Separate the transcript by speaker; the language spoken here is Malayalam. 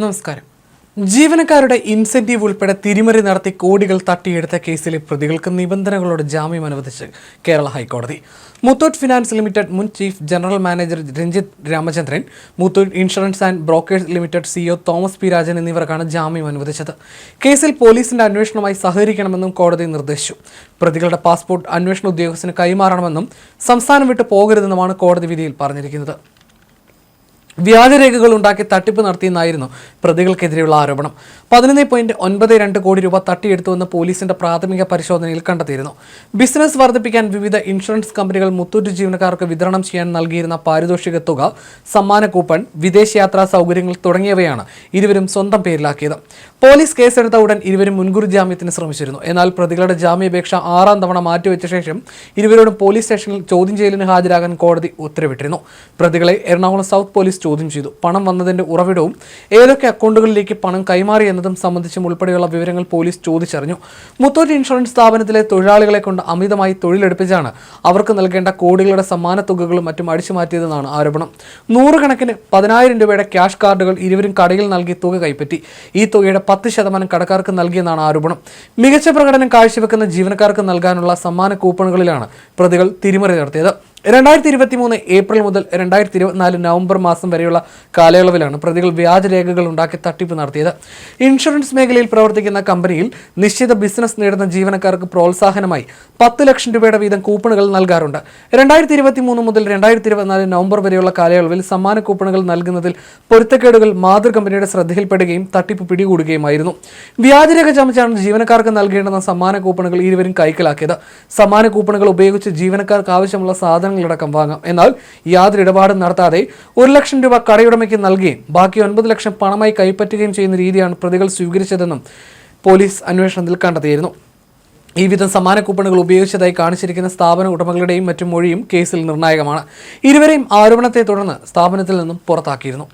Speaker 1: നമസ്കാരം. ജീവനക്കാരുടെ ഇൻസെന്റീവ് ഉൾപ്പെടെ തിരിമറി നടത്തി കോടികൾ തട്ടിയെടുത്ത കേസിലെ പ്രതികൾക്ക് നിബന്ധനകളോട് ജാമ്യം അനുവദിച്ച് കേരള ഹൈക്കോടതി. മുത്തൂറ്റ് ഫിനാൻസ് ലിമിറ്റഡ് മുൻ chief general manager Ranjith Ramachandran Muthoot insurance and brokers limited CEO Thomas P Rajan എന്നിവർക്കാണ് ജാമ്യം അനുവദിച്ചത്. കേസിൽ പോലീസിന്റെ അന്വേഷണവുമായി സഹകരിക്കണമെന്നും കോടതി നിർദ്ദേശിച്ചു. പ്രതികളുടെ പാസ്പോർട്ട് അന്വേഷണ ഉദ്യോഗസ്ഥന് കൈമാറണമെന്നും സംസ്ഥാനം വിട്ടു പോകരുതെന്നുമാണ് കോടതി വിധിയിൽ പറഞ്ഞിരിക്കുന്നത്. വ്യാജരേഖകൾ ഉണ്ടാക്കി തട്ടിപ്പ് നടത്തിയെന്നായിരുന്നു പ്രതികൾക്കെതിരെയുള്ള ആരോപണം. പതിനൊന്ന് പോയിന്റ് ഒൻപത് രണ്ട് കോടി രൂപ തട്ടിയെടുത്തുവെന്ന് പോലീസിന്റെ പ്രാഥമിക പരിശോധനയിൽ കണ്ടെത്തിയിരുന്നു. ബിസിനസ് വർദ്ധിപ്പിക്കാൻ വിവിധ ഇൻഷുറൻസ് കമ്പനികൾ മുത്തൂറ്റ് ജീവനക്കാർക്ക് വിതരണം ചെയ്യാൻ നൽകിയിരുന്ന പാരിതോഷിക തുക സമ്മാന കൂപ്പൺ വിദേശയാത്രാ സൗകര്യങ്ങൾ തുടങ്ങിയവയാണ് ഇരുവരും സ്വന്തം പേരിലാക്കിയത്. പോലീസ് കേസെടുത്ത ഉടൻ ഇരുവരും മുൻകൂർ ജാമ്യത്തിന് ശ്രമിച്ചിരുന്നു. എന്നാൽ പ്രതികളുടെ ജാമ്യാപേക്ഷ ആറാം തവണ മാറ്റിവെച്ച ശേഷം ഇരുവരോടും പോലീസ് സ്റ്റേഷനിൽ ചോദ്യം ചെയ്യലിന് ഹാജരാകാൻ കോടതി ഉത്തരവിട്ടിരുന്നു. പ്രതികളെ എറണാകുളം സൗത്ത് പോലീസ് ചോദ്യം ചെയ്തു. പണം വന്നതിന്റെ ഉറവിടവും ഏതൊക്കെ അക്കൗണ്ടുകളിലേക്ക് പണം കൈമാറി എന്നതും സംബന്ധിച്ചും ഉൾപ്പെടെയുള്ള വിവരങ്ങൾ പോലീസ് ചോദിച്ചറിഞ്ഞു. മുത്തൂറ്റ് ഇൻഷുറൻസ് സ്ഥാപനത്തിലെ തൊഴിലാളികളെ കൊണ്ട് അമിതമായി തൊഴിലെടുപ്പിച്ചാണ് അവർക്ക് നൽകേണ്ട കോടികളുടെ സമ്മാന തുകകളും മറ്റും അടിച്ചു മാറ്റിയതെന്നാണ് ആരോപണം. നൂറുകണക്കിന് പതിനായിരം രൂപയുടെ ക്യാഷ് കാർഡുകൾ ഇരുവരും കടയിൽ നൽകി തുക കൈപ്പറ്റി. ഈ തുകയുടെ പത്ത് ശതമാനം കടക്കാർക്ക് നൽകിയെന്നാണ് ആരോപണം. മികച്ച പ്രകടനം കാഴ്ചവെക്കുന്ന ജീവനക്കാർക്ക് നൽകാനുള്ള സമ്മാന കൂപ്പണുകളിലാണ് പ്രതികൾ തിരിമറി നടത്തിയത്. രണ്ടായിരത്തി ഇരുപത്തി മൂന്ന് ഏപ്രിൽ മുതൽ രണ്ടായിരത്തി ഇരുപത്തിനാല് നവംബർ മാസം വരെയുള്ള കാലയളവിലാണ് പ്രതികൾ വ്യാജരേഖകൾ ഉണ്ടാക്കി തട്ടിപ്പ് നടത്തിയത്. ഇൻഷുറൻസ് മേഖലയിൽ പ്രവർത്തിക്കുന്ന കമ്പനിയിൽ നിശ്ചിത ബിസിനസ് നേടുന്ന ജീവനക്കാർക്ക് പ്രോത്സാഹനമായി പത്ത് ലക്ഷം രൂപയുടെ വീതം കൂപ്പണുകൾ നൽകാറുണ്ട്. രണ്ടായിരത്തി ഇരുപത്തി മൂന്ന് മുതൽ രണ്ടായിരത്തി ഇരുപത്തിനാല് നവംബർ വരെയുള്ള കാലയളവിൽ സമ്മാന കൂപ്പണുകൾ നൽകുന്നതിൽ പൊരുത്തക്കേടുകൾ മാതൃ കമ്പനിയുടെ ശ്രദ്ധയിൽപ്പെടുകയും തട്ടിപ്പ് പിടികൂടുകയുമായിരുന്നു. വ്യാജരേഖ ചമച്ചാണ് ജീവനക്കാർക്ക് നൽകേണ്ടുന്ന സമ്മാന കൂപ്പണുകൾ ഇരുവരും കൈക്കലാക്കിയത്. സമ്മാന കൂപ്പണുകൾ ഉപയോഗിച്ച് ജീവനക്കാർക്ക് ആവശ്യമുള്ള സാധനങ്ങളടക്കം വാങ്ങാം. എന്നാൽ യാതൊരു ഇടപാടും നടത്താതെ ഒരു ലക്ഷം രൂപ കടയുടമയ്ക്ക് നൽകുകയും ബാക്കി ഒൻപത് ലക്ഷം പണമായി കൈപ്പറ്റുകയും ചെയ്യുന്ന രീതിയാണ് പ്രതികൾ സ്വീകരിച്ചതെന്നും പോലീസ് അന്വേഷണത്തിൽ കണ്ടെത്തിയിരുന്നു. ഈ വിധം സമാന കൂപ്പണുകൾ ഉപയോഗിച്ചതായി കാണിച്ചിരിക്കുന്ന സ്ഥാപന ഉടമകളുടെയും മറ്റും മൊഴിയും കേസിൽ നിർണായകമാണ്. ഇരുവരെയും ആരോപണത്തെ തുടർന്ന് സ്ഥാപനത്തിൽ നിന്നും പുറത്താക്കിയിരുന്നു.